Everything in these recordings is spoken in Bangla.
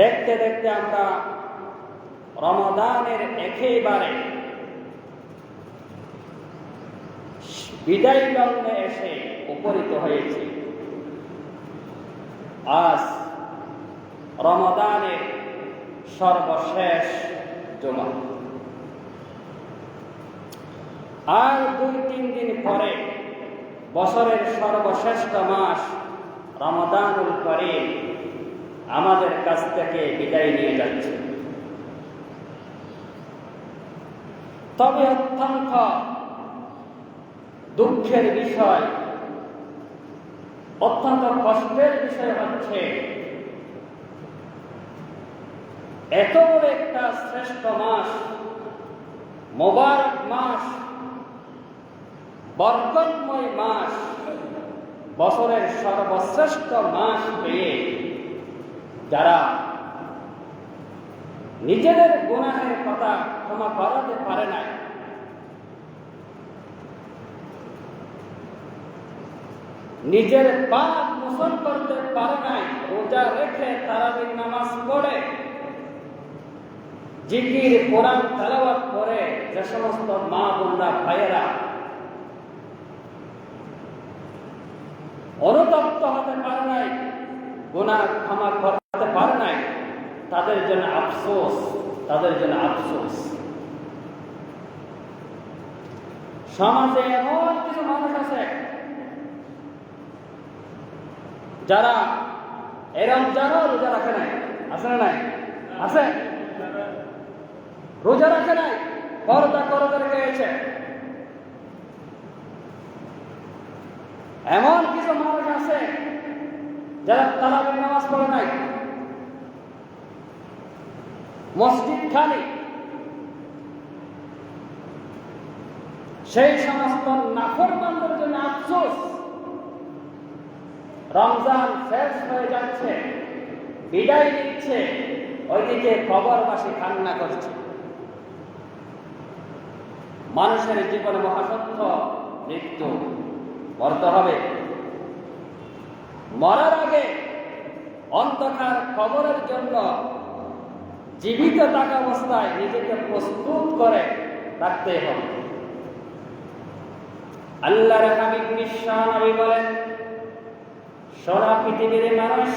দেখতে দেখতে আমরা রমদানের একেবারে বিদায় লগ্নে এসে উপনীত হয়েছে। আজ রমদানের সর্বশেষ জমা। আর দুই, তিন দিন পরে বছরের সর্বশ্রেষ্ঠ মাস রমদানুল করিম। আমাদের কাছ থেকে বিদায় নিয়ে যাচ্ছে। তবে অত্যন্ত দুঃখের বিষয়, অত্যন্ত কষ্টের বিষয় হচ্ছে, এত বড় একটা শ্রেষ্ঠ মাস, মোবারক মাস, বরকতময় মাস, বছরের সর্বশ্রেষ্ঠ মাস পেয়ে যারা নিজেদের গুনাহের কথা ক্ষমা করাতে পারে নাই, নিজের পাপ মোচন করতে পারে নাই, রোজা রেখে তারাবির নামাজ পড়ে, জিকির, কোরআন, তেলাওয়াত করে যে সমস্ত মা বোনরা, ভাইয়েরা অনুতপ্ত হতে পারে নাই, গুনাহ ক্ষমা তাদের জন্য আফসোস, তাদের জন্য আফসোস। সমাজে এমন কিছু মানুষ আছে, যারা এরম যারা রোজা রাখে নাই। আছে না নাই? আছে? রোজা রাখে নাই, পর্দা করে গেছে এমন কিছু মানুষ আছে, যারা তারাবির নামাজ পড়ে নাই। মসজিদ খালি। সেই সমস্ত নাফরমানদের জন্য আফসোস। রমজান শেষ হয়ে যাচ্ছে, বিদায় দিচ্ছে ওইদিকে কবরবাসী কান্না করছে। মানুষের জীবনে মহাসত্য মৃত্যু, মরতে হবে। মরার আগে অন্ধকার কবরের জন্য জীবিত থাকা অবস্থায় নিজেকে প্রস্তুত করে রাখতে হবে আল্লাহর হাবিব বিশ্বা নবী বলেন সারা পৃথিবীর মানুষ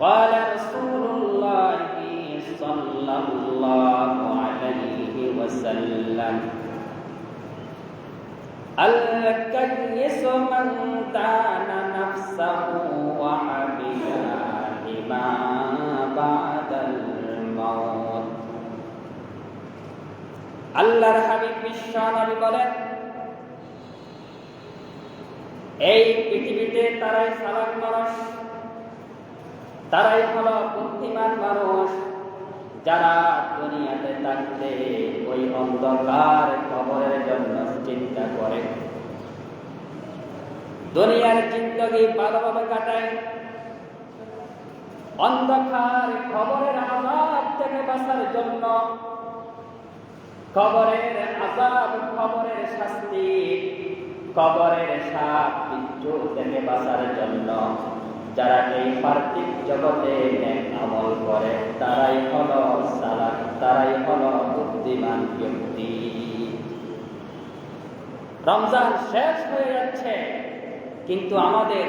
قال رسول الله صلى الله عليه وسلم الكيس من دان نفسه وعمل আল্লাহর হাবিব বিশ্ব নবী বলেন, এই পৃথিবীতে তারাই সালাক মানুষ, তারাই হলো বুদ্ধিমান মানুষ, যারা দুনিয়াতে থাকতে ওই অন্ধকার খবরের জন্য চিন্তা করে। দুনিয়ার জিন্দগি ভালোভাবে কাটায়। অন্ধকার খবরের আজাব থেকে বাঁচার জন্য খবরের আজাব খবরের শাস্তি, কবরের সাপ বিচ্ছু থেকে বাঁচার জন্য যারা এই পার্থিব জগতে আমল করে, তারাই হল সালাক তারাই হল বুদ্ধিমান ব্যক্তি। রমজান শেষ হয়ে যাচ্ছে, কিন্তু আমাদের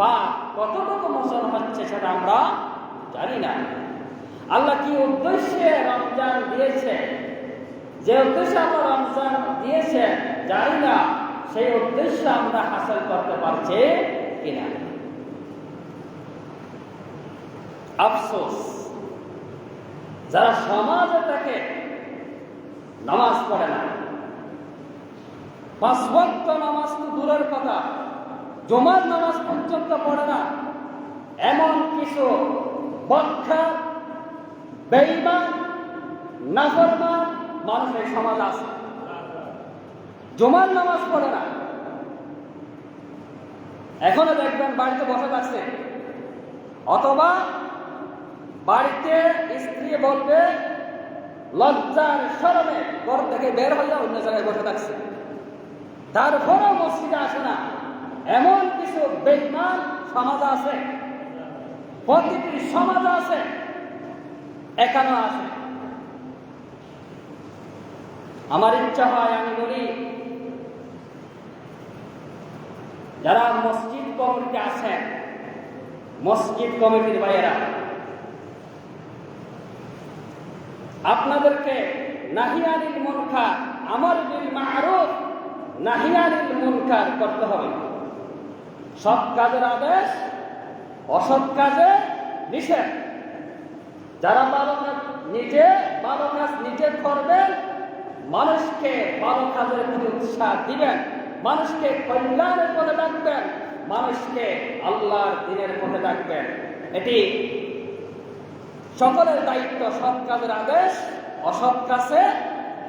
পাপ কতটুকু মোচন হচ্ছে সেটা আমরা জানি না। আল্লাহ কি উদ্দেশ্যে রমজান দিয়েছে? যে উদ্দেশ্যে আমরা রমজান দিয়েছে, জানি না সেই উদ্দেশ্য আমরা হাসিল করতে পারছি কিনা। আফসোস, যারা সমাজে থাকে, নামাজ পড়ে না। পাঁচ ওয়াক্ত নামাজ তো দূরের কথা, জমার নামাজ পর্যন্ত পড়ে না। এমন কিছু বক্ষা বেইমান নাফরমান মানুষের সমাজ আছে। জমার নামাজ পড়ে না। এখনও দেখবেন বাড়িতে বসে থাকছে। অথবা বাড়িতে স্ত্রী বলবে, লজ্জার স্মরণে ঘর থেকে বের হইয়া অন্য জায়গায় বসে থাকছে। তারপরেও মসজিদে আসে না। এমন কিছু বেইমান সমাজ আছে, প্রতিটি সমাজ আছে এখানেও আছে। আমার ইচ্ছা হয়, আমি বলি, যারা মসজিদ কমিটিতে আছেন, মসজিদ কমিটির ভাইয়েরা, আপনাদেরকে নাহিয়ানিল মুনকার আমর বিল মারুফ, নাহিয়ানিল মুনকার করতে হবে। সৎ কাজের আদেশ, অসৎ কাজে নিষেধ। যারা ভালো কাজ নিজে, ভালো কাজ নিজে করবেন মানুষকে ভালো কাজের প্রতি উৎসাহ দিবেন, মানুষকে কল্যাণের পথে ডাকবেন, মানুষকে আল্লাহর দিনের পথে ডাকবেন। এটি সকলের দায়িত্ব, সৎ কাজের আদেশ, অসৎ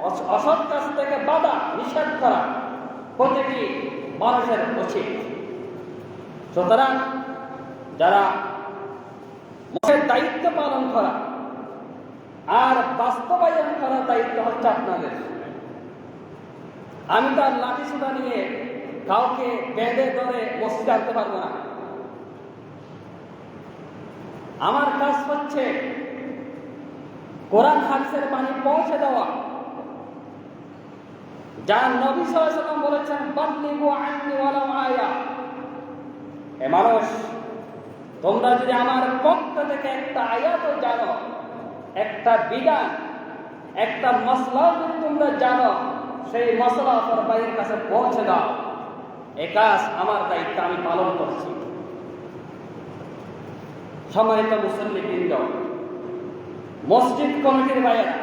অস- অসৎ কাজ থেকে বাধা, নিষেধ করা, প্রতিটি মানুষের উচিত। সুতরাং যারা দায়িত্ব পালন করা আর বাস্তবায়ন করার দায়িত্ব হচ্ছে আপনাদের। আমি তার লাঠি সুতা নিয়ে কাউকে বেঁধে ধরে মসজিদে আনতে পারব না। আমার কাজ হচ্ছে কোরআন হাদিসের পানি পৌঁছে দেওয়া। যার নবী সাল্লাল্লাহু বলেছেন, বাল্লিগু আন্নি ওয়ালাউ আয়া। এ মানুষ, তোমরা যদি আমার পক্ষ থেকে একটা আয়াতও জানো একটা বিধান, একটা মশলাও যদি তোমরা জানো, সেই মশলা তোর বাইরের কাছে পৌঁছে দাও। এ কাজ আমার দায়িত্ব, আমি পালন করছি। সম্মানিত মুসল্লি বৃন্দ মসজিদ কমিটির বাইরা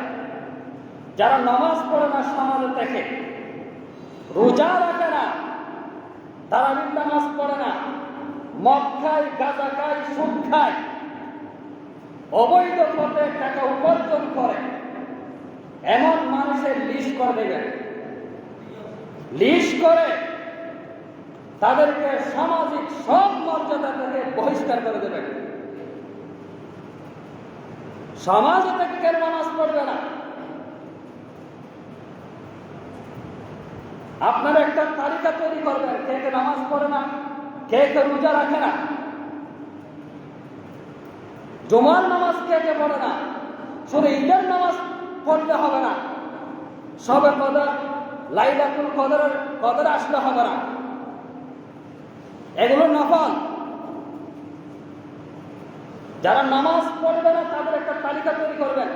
যারা নামাজ পড়ে না, সমাজে থেকে রোজা রাখে না, তারাবির নামাজ পড়ে না, মদ খায়, গাঁজা খায়, সুদ খায় অবৈধ পথে টাকা উপার্জন করে, এমন মানুষের লিস্ট করে দেবেন। লিস্ট করে তাদেরকে সামাজিক সব মর্যাদা থেকে বহিষ্কার করে দেবেন। সমাজ থেকে কেন নামাজ পড়বে না? আপনারা একটা তালিকা তৈরি করবেন, কে কে নামাজ পড়ে না, কে কে রোজা রাখে না। জমার নামাজ কে কে পড়ে না? শুধু ঈদের নামাজ পড়তে হবে না। সবে কদর, লাইলাতুল কদর কদর আসলে হবে না। এগুলো নফল। যারা নামাজ পড়বে না, তাদের একটা তালিকা তৈরি করবেন।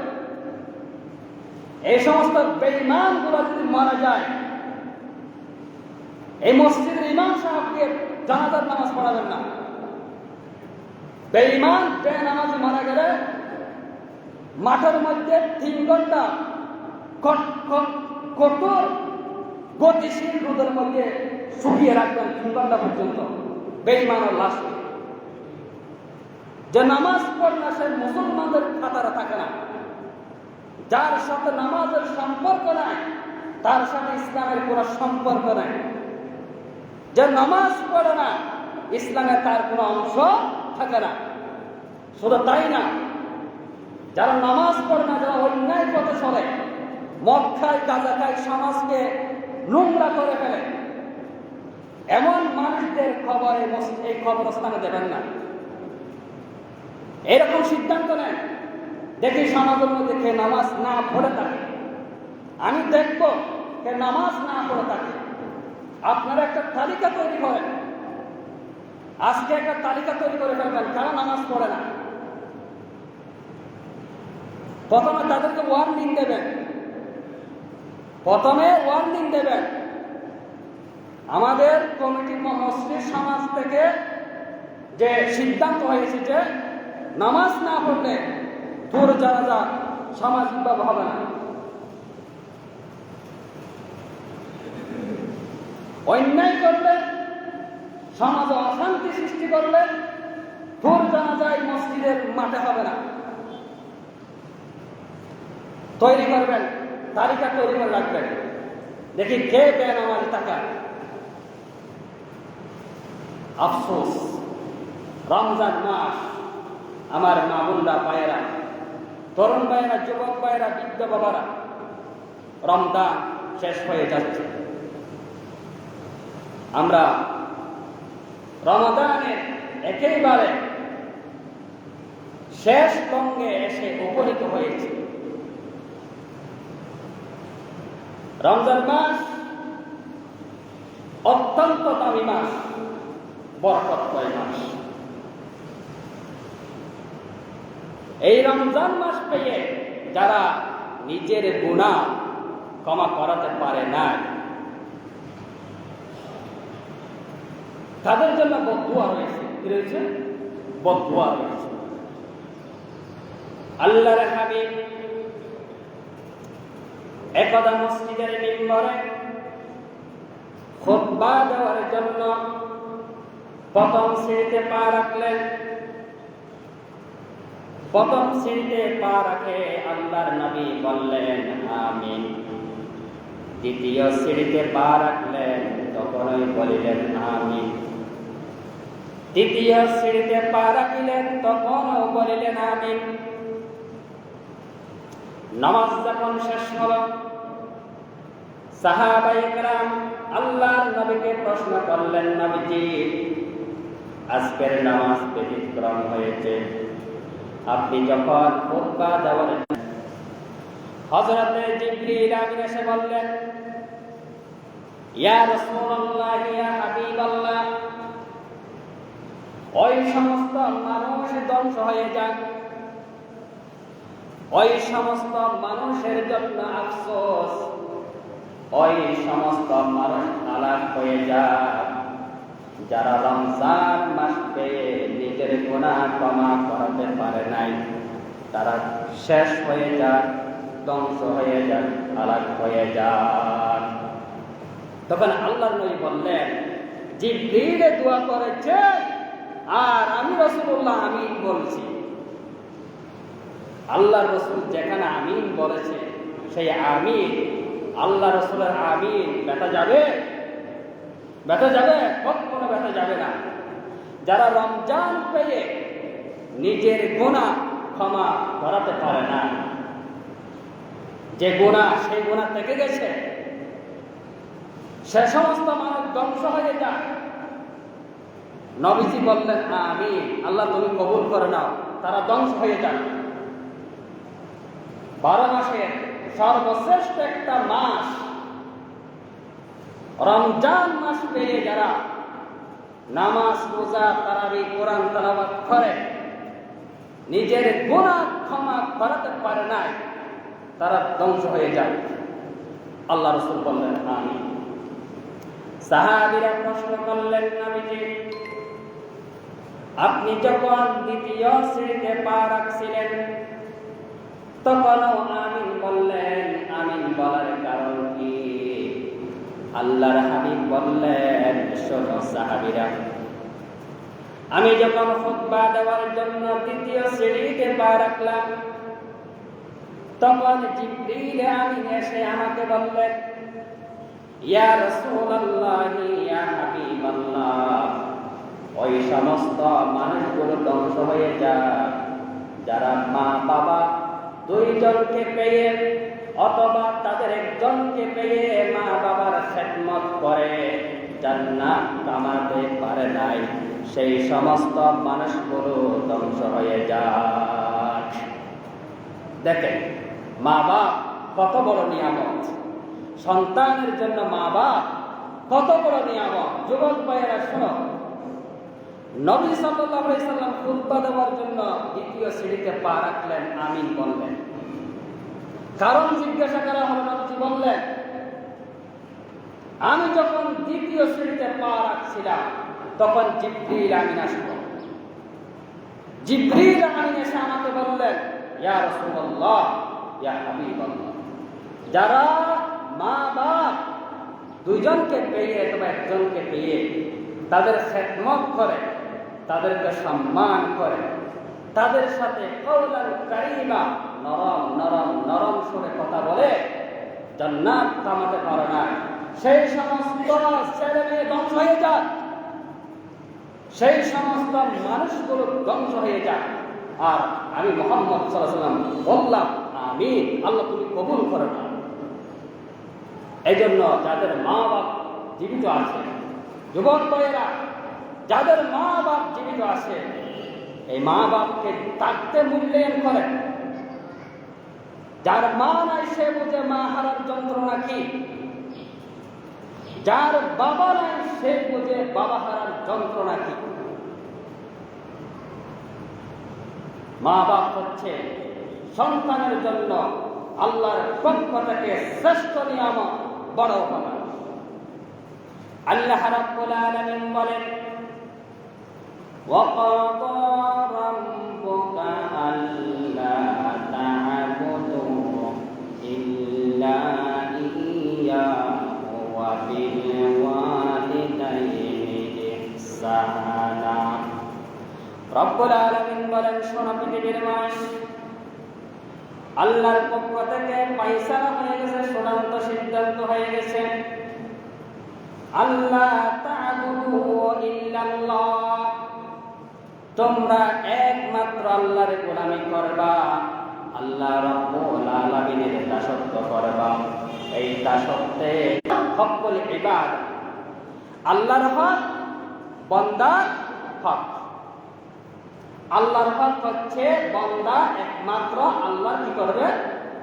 এই সমস্ত বেঈমানগুলো যদি মারা যায়, এই মসজিদের ইমাম সাহেবকে জানাজার নামাজ পড়াবেন না। বেঈমান বে নামাজ মারা গেলে মাঠের মধ্যে তিন ঘণ্টা কঠোর গতিশীল রোদের মধ্যে শুকিয়ে রাখবেন তিন ঘণ্টা পর্যন্ত বেঈমানের লাশ যে নামাজ পড়না সে মুসলমানদের খাতারে থাকে না। যার সাথে নামাজের সম্পর্ক নাই, তার সাথে ইসলামের কোনো সম্পর্ক নাই। যে নামাজ পড়ে না, ইসলামে তার কোনো অংশ থাকে না। শুধু তাই না, যারা নামাজ পড়ে না, যারা অন্যায় পথে চলে মদ খায় গাঁজা খায় সমাজকে নোংরা করে ফেলে। এমন মানুষদের খবর এই খবরস্থানে দেবেন না। এরকম সিদ্ধান্ত নেন। দেখি সমাজের মধ্যে কে নামাজ না পড়ে থাকে। আমি দেখব কে নামাজ না পড়ে থাকে। আপনারা একটা তালিকা তৈরি করেন। আজকে একটা তালিকা তৈরি করে ফেলবেন, কারা নামাজ পড়ে না? প্রথমে তাদেরকে ওয়ার্নিং দেবেন। প্রথমে ওয়ার্নিং দেবেন। আমাদের কমিটি মসজিদ সমাজ থেকে যে সিদ্ধান্ত হয়েছে যে নামাজ না পড়লে তোর যারা যা সামাজিকভাবে হবে না। অন্যায় করলে সমাজে অশান্তি সৃষ্টি করলে জানা যায় মসজিদের মাঠে হবে না। তৈরি করবেন, তালিকা তৈরি করে রাখবেন। দেখি কে দেন আমার টাকা। আফসোস, রমজান মাস, আমার মামুল্লা পায়েরা তরুণ ভাইয়েরা, যুবক ভাইয়েরা, বৃদ্ধ বাবারা, রমজান শেষ হয়ে যাচ্ছে। আমরা রমাদানের একেবারে শেষ লঙ্গে এসে উপনীত হয়েছে। রমজান মাস অত্যন্ত দামি মাস, বরকতময় মাস। এই রমজান মাস পেয়ে যারা নিজের গুণা ক্ষমা করাতে পারে না তাদের জন্য বদুয়া রয়েছে। কি রয়েছে? বদুয়া রয়েছে। আল্লাহর হাবিব একদা মসজিদের মিম্বরে খুতবা দেওয়ার জন্য প্রথম সিঁড়িতে পা রাখলেন। প্রথম সিঁড়িতে পা রাখে আল্লাহর নবী বললেন, আমিন। দ্বিতীয় সিঁড়িতে পা রাখলেন, তখনই বলিলেন, আমিন। তৃতীয় সিঁড়িতে পা রাখিলেন তখনও বলিলেন আমিন নামাজ যখন শেষ হল সাহাবাই کرام আল্লাহর নবীকে প্রশ্ন করলেন নবীজি আজকের নামাজ ব্যতিক্রম হয়েছে আপনি যখন খুতবা দেওয়ার হযরতে জিবরিল আমিন এসে বললেন ইয়া রাসূলুল্লাহ ইয়া হাবিবাল্লাহ ওই সমস্ত মানুষ ধ্বংস হয়ে যাক। ওই সমস্ত মানুষের জন্য আফসোস। ওই সমস্ত মানুষ আলাপ হয়ে যাক। যারা রমজান মাস পেয়ে নিজের গুণা ক্ষমা করাতে পারে নাই, তারা শেষ হয়ে যাক, ধ্বংস হয়ে যাক আলাপ হয়ে যাক। তখন আল্লাহ নবী বললেন, জিব্রিলে দোয়া করেছে আর আমি রসুল্লাহ আমিন বলছি। আল্লাহ রসুল যেখানে আমিন বলেছে, সেই আমিন, আল্লাহ রসুলের আমিন ব্যথা যাবে? ব্যথা যাবে? কখনো ব্যথা যাবে না। যারা রমজান পেয়ে নিজের গোনা ক্ষমা করাতে পারে না, যে গোনা সেই গোনা থেকে গেছে, সে সমস্ত মানুষ ধ্বংস হয়ে যায়। নবীজি বললেন আমি আল্লাহ তুমি কবুল করে নাও, তারা ধ্বংস হয়ে যান বারো মাসের সর্বশ্রেষ্ঠ একটা মাস, রমজান মাস পেয়ে যারা নামাজ, রোজা, তারাবি, কোরআন তালাবাত করে, নিজের গুণা ক্ষমা করাতে পারে নাই, তারা ধ্বংস হয়ে যায়। আল্লাহ রসুল বললেন আমি সাহাবিরা প্রশ্ন করলেন, নবীজি আপনি যখন দ্বিতীয় শ্রেণীতে পা রাখছিলেন, তখনও আমিন বললেন, আমিন বলার কারণ কি? আল্লাহর হাবিব বললেন, শোনো সাহাবিরা, আমি যখন খুতবা দেওয়ার জন্য দ্বিতীয় সিঁড়িতে পা রাখলাম, তখন জিব্রিল আমিন এসে আমাকে বললেন, ইয়া রাসূলুল্লাহ, ইয়া হাবিবাল্লাহ। ওই সমস্ত মানুষগুলো ধ্বংস হয়ে যায়। যারা মা, বাবা দুইজনকে পেয়ে, অথবা তাদের একজনকে পেয়ে মা, বাবার খেদমত করে, জান্নাত কামাতে পারে নাই। সেই সমস্ত মানুষগুলো ধ্বংস হয়ে যায়। দেখেন, মা বাপ কত বড় নিয়ামত। সন্তানের জন্য মা বাপ কত বড় নিয়ামত। যুবক ভাইয়েরা শোনো নবী সাল্লাম খুতবা দেওয়ার জন্য দ্বিতীয় সিঁড়িতে পা রাখলেন, আমিন বললেন। কারণ জিজ্ঞাসা করা হলো, নবীজি বললেন, আমি যখন দ্বিতীয় সিঁড়িতে পা রাখছিলাম, তখন জিব্রিল আমিন আসলো। জিব্রিল আমিন এসে আমাকে বললেন, ইয়া রাসূলুল্লাহ, ইয়া হাবিবাল্লাহ, যারা মা বাপ দুইজনকে পেয়ে অথবা একজনকে পেয়ে তাদের খেদমত করে তাদেরকে সম্মান করে। তাদের সাথে কারিমা নরম নরম নরম সুরে কথা বলে, জান্নাত কামাতে পারে না সেই সমস্ত ছেলে মেয়ে ধ্বংস হয়ে যায় সেই সমস্ত মানুষগুলো ধ্বংস হয়ে যায় আর আমি মোহাম্মদ সাল্লাম বললাম আমি আল্লাহ তুমি কবুল করে না। এই জন্য যাদের মা বাপ জীবিত আছে যুবক ভাইয়েরা যাদের মা বাপ জীবিত আছে, এই মা বাপকে তাকতে মূল্যায়ন করেন যার মা নাই, সে বুঝে মা হারার যন্ত্রণা কি? যার বাবা নাই, সে বুঝে বাবা হারার যন্ত্রণা কি? মা বাপ হচ্ছে সন্তানের জন্য আল্লাহর পক্ষ থেকে শ্রেষ্ঠ নিয়ামক বড় উপকার আল্লাহ রাব্বুল আলামিন বলেন وقضى ربك ألا تعبدوا إلا إياه وبالوالدين إحسانا রব্বুল আলামিন বলেন শোনো পৃথিবীর মানুষ আল্লাহর পক্ষ থেকে পাইসারা হয়ে গেছে চূড়ান্ত সিদ্ধান্ত হয়ে গেছে আল্লাহ তা'বুদু ইল্লাল্লাহ তোমরা একমাত্র আল্লাহর গোলামি করবা। আল্লাহ রব্বুল আলামিনের দাসত্ব করবা। এই দাসত্বে সকল ইবাদ। আল্লাহর হক, বন্দার হক। আল্লাহর হক হচ্ছে বন্দা একমাত্র আল্লাহ কি করবে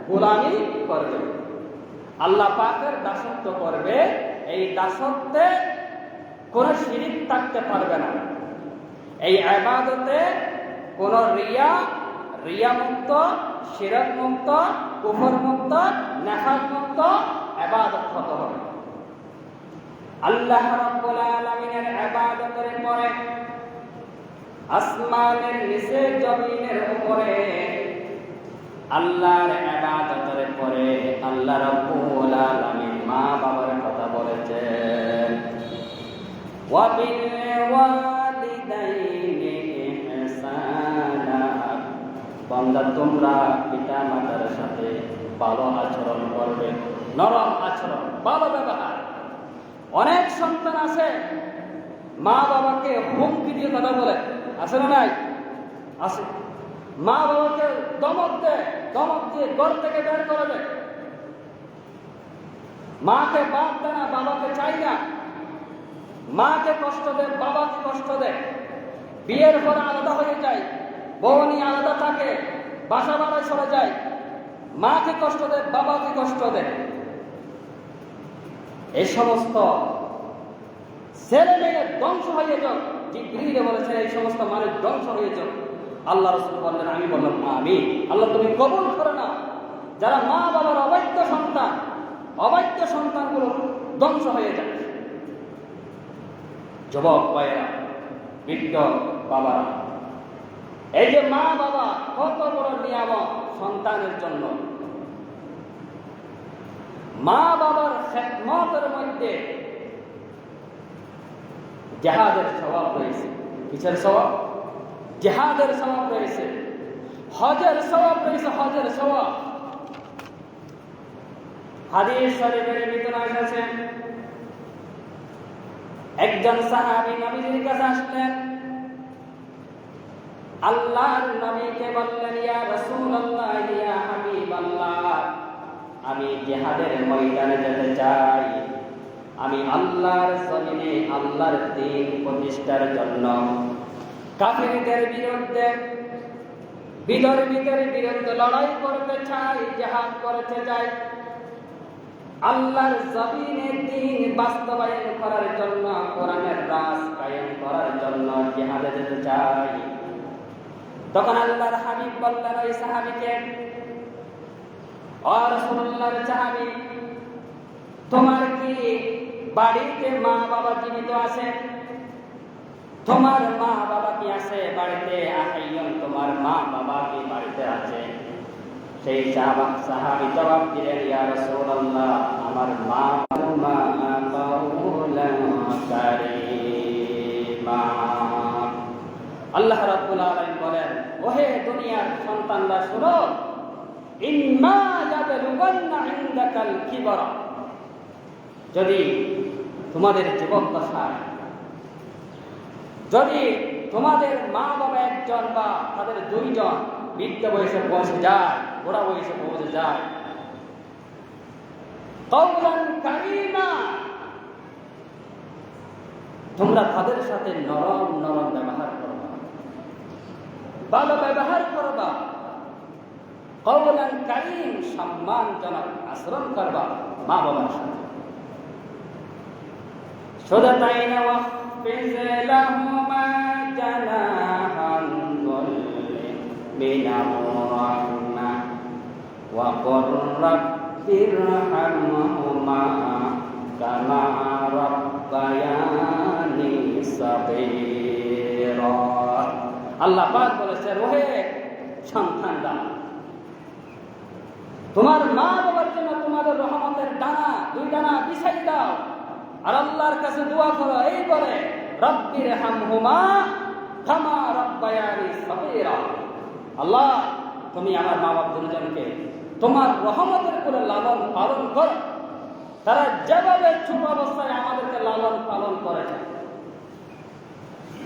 গোলামি করবে। আল্লাহ পাকের দাসত্ব করবে। এই দাসত্বে কোন শিরিক থাকতে পারবে না। এই আবাদতে কোন রিয়া রিয়া মুক্ত শিরক মুক্ত কুফর মুক্ত নেফাক মুক্ত আবাদত হতে হবে। আল্লাহ রাব্বুল আলামিনের আবাদতের পরে আসমানের নিচে জমিনের উপরে আল্লাহর ইবাদতের পরে আল্লাহ রাব্বুল আলামিন মা বাবার কথা বলেছেন। ওয়া বিল ওয়ালিদাইনি বান্দা, তোমরা পিতা মাতার সাথে ভালো আচরণ করবে। নরম আচরণ, ভালো ব্যবহার। অনেক সন্তান আছে, মা বাবাকে হুমকি দিয়ে কথা বলে। আছে না নাই? আছে। মা বাবাকে দমক দেয়, দমক দিয়ে ঘর থেকে বের করে দেয়। মাকে বাদ দেয় না, বাবাকে চাই না। মাকে কষ্ট দেয়, বাবাকে কষ্ট দেয়। বিয়ের পর আলাদা হয়ে যায়। বউ নিয়ে আলাদা থাকে, বাসা বাড়ায় চলে যায়। মাকে কষ্ট দেয় বাবাকে কষ্ট দেয় এই সমস্ত ছেলে মেয়ে ধ্বংস হয়ে যান জিব্রিলে বলেছেন এই সমস্ত মানুষ ধ্বংস হয়ে যান আল্লাহ রসুল বললেন, আমি বললাম মা আমি। আল্লাহ, তুমি কবুল করে না। যারা মা বাবার অবৈধ সন্তান, অবৈধ সন্তানগুলো ধ্বংস হয়ে যায় যুবক, ভাইয়েরা, বৃদ্ধ বাবারা এই যে মা বাবা, কত বড় নিয়ামক সন্তানের জন্য। মা বাবার খেদমতের মধ্যে জেহাদের স্বভাব রয়েছে। কিসের স্বভাব? জেহাদের স্বভাব রয়েছে। হজের স্বভাব রয়েছে, হজের স্বভাব। হাদিস শরীফের ভিতরে একজন সাহাবী নবীজির কাছে আসলেন। আল্লাহর নবীকে বললেন, ইয়া রাসূলুল্লাহ, ইয়া হাবিবাল্লাহ, আমি জিহাদের ময়দানে যেতে চাই। আমি আল্লাহর জমিনে আল্লাহর দিন প্রতিষ্ঠার জন্য। কাফিরদের বিরুদ্ধে বিদর্মীদের বিরুদ্ধে লড়াই করতে চাই, জেহাদ করতে চাই। আল্লাহর জমিনে দিন বাস্তবায়ন করার জন্য, কোরআনের রাজ কায়েম করার জন্য জেহাদে যেতে চাই। তখন আল্লাহর হাবিব বললেন, ওই সাহাবিকে ও রাসূলুল্লাহর সাহাবী, তোমার কি বাড়িতে মা বাবা জীবিত আছে? তোমার মা বাবা কি আছে বাড়িতে? আহাইয়ন, তোমার মা বাবা কি বাড়িতে আছে? সেই সাহাবা, সাহাবি জবাব দিলেন, ইয়া রাসূলুল্লাহ, আমার মা মা আল্লাহ রাব্বুল আলামিন ওহে দুনিয়ার সন্তানরা, শুনো। ইম্মা ইয়াবলুগান্না ইনদাকাল কিবরা। যদি তোমাদের যুবক দশায়, যদি তোমাদের মা বাবা একজন বা তাদের দুইজন বৃদ্ধ বয়সে পৌঁছে যায়, বুড়া বয়সে পৌঁছে যায় তোমরা তাদের সাথে নরম নরম ব্যবহার ভালো ব্যবহার করবা কৌলান কারিম সম্মানজনক আচরণ করবা মা বাবার সাথে শুধু তাই না واخفض لهما جناح الذل من الرحمة وقل رب ارحمهما كما ربياني আল্লাহ বলেছে রোহে সন্তানরা তোমার মা বাবার জন্য তোমাদের রহমতের ডানা দুই ডানা বিছাই দাও। আর আল্লাহর কাছে দোয়া করো, এই বলে রব্বির হামহুমা কামা রব্বায়ানি সগীরা। আল্লাহ, তুমি আমার মা বাপ দুজনকে তোমার রহমতের করে লালন পালন করো। তারা যেভাবে ছোট অবস্থায় আমাদেরকে লালন পালন করেছে।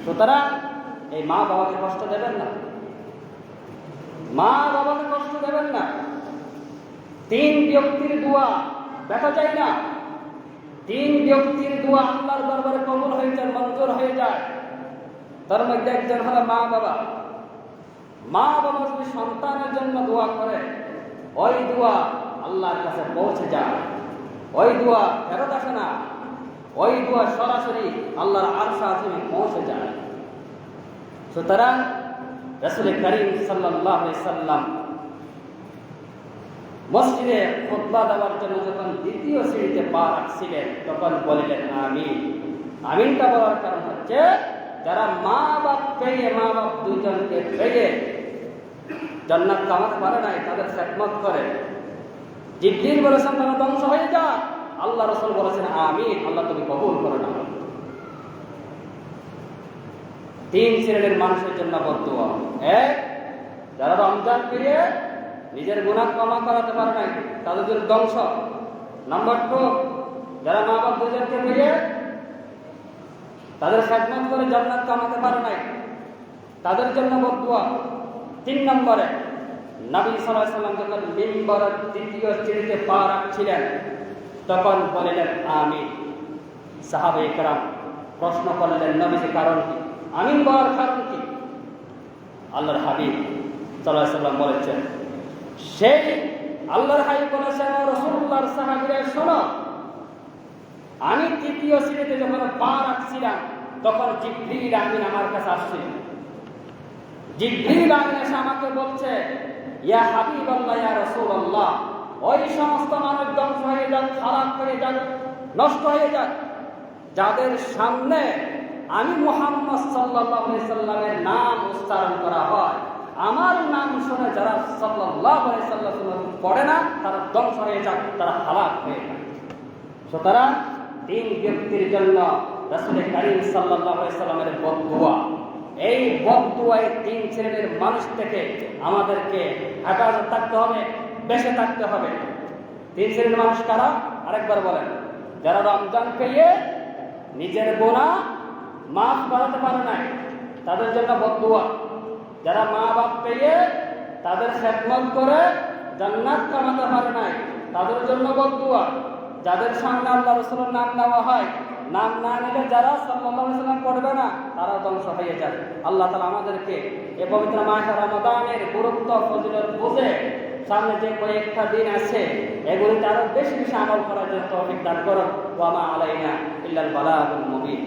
সুতরাং এই মা বাবাকে কষ্ট দেবেন না। মা বাবাকে কষ্ট দেবেন না। তিন ব্যক্তির দোয়া দেখা যায় না। তিন ব্যক্তির দোয়া আল্লাহর দরবারে কবুল হয়ে যায়, মঞ্জুর হয়ে যায়। তার মধ্যে একজন হলো মা বাবা। মা বাবা যদি সন্তানের জন্য দোয়া করে, ওই দোয়া আল্লাহর কাছে পৌঁছে যায়। ওই দোয়া ফেরত আসে না। ওই দোয়া সরাসরি আল্লাহর আরশা আসনে পৌঁছে যায়। সুতরাং রসুল করিম সাল্লাহ সাল্লাম মসজিদে খোদবা দেওয়ার জন্য যখন দ্বিতীয় সিঁড়িতে পা রাখছিলেন, তখন বলিলেন আমি আমিনটা বলার কারণ হচ্ছে, যারা মা বাপ পেয়ে মা বাপ দুজনকে পেয়ে জান্নাত কামাতে পারে নাই, তাদের খেদমত করে। জিব্রিল বলেছেন, তারা ধ্বংস হয়ে যা আল্লাহ রসুল বলেছেন আমি আল্লাহ তুমি কবুল করে না। তিন শ্রেণির মানুষের জন্য বদুয়া এক যারা রমজান পেরিয়ে নিজের গুণা ক্ষমা করাতে পারে নাই, তাদের জন্য ধ্বংস। নাম্বার টু যারা মা বাপ দুজনকে পেয়ে তাদের খেদমত করে জান্নাত কামাতে পারে নাই, তাদের জন্য বদুয়া তিন নম্বরে, নবী সাল্লাহ সাল্লাম যখন মিম্বরের তৃতীয় সিঁড়িতে পা রাখছিলেন, তখন বলিলেন আমি সাহাবে একরাম প্রশ্ন করলেন, নবীজি, কারণ কি? আমিন বলার কারণ কি? আল্লাহর হাবিব সাল্লাহ সাল্লাম বলেছেন সেই আল্লাহর হাবিব বলেছেন রসুল্লাহর সাহাবিরা শোনো, আমি তৃতীয় শ্রেণীতে যখন পা রাখছিলাম, তখন জিব্রিল আমিন আমার কাছে আসছিল জিব্রিল আমিন এসে আমাকে বলছে, ইয়া হাবিব আল্লাহ ইয়া রসুল আল্লাহ ওই সমস্ত মানুষ ধ্বংস হয়ে যাক, খারাপ হয়ে যাক, নষ্ট হয়ে যাক। যাদের সামনে আমি মোহাম্মদ সাল্লাহ সাল্লামের নাম উচ্চারণ করা হয়। আমার নাম শুনে যারা সাল্লাহ সাল্লাহ পড়ে না, তারা ধ্বংস হয়ে যাক, তারা হালাক হয়ে যাক। সুতরাং তিন ব্যক্তির জন্য রাসুল করিম সাল্লাহ সাল্লামের বদুয়া এই তিন শ্রেণির মানুষ থেকে আমাদেরকে হেফাজত থাকতে হবে, বেঁচে থাকতে হবে। তিন শ্রেণির মানুষ কারা? আরেকবার বলেন, যারা রমজান পেয়ে নিজের গোনা মাফ করাতে পারে নাই, তাদের জন্য বদুয়া যারা মা বাপ পেয়ে তাদের খেদমত করে জান্নাত কামাতে পারে নাই, তাদের জন্য বদুয়া যাদের সামনে আল্লাহ রসুলের নাম নেওয়া হয়, নাম না নিলে যারা সাল্লাম পড়বে না তারা ধ্বংস হয়ে যাবে। আল্লাহ তালা আমাদেরকে এ পবিত্র মাসা রমদানের গুরুত্ব, ফজিলত বুঝে সামনে যে কয়েকটা দিন আছে, এগুলিতে আরও বেশি বেশি আমল করার জন্য তৌফিক দান করো ওয়ামা আলাইনা ইল্লাল বালাগুল মুবিন।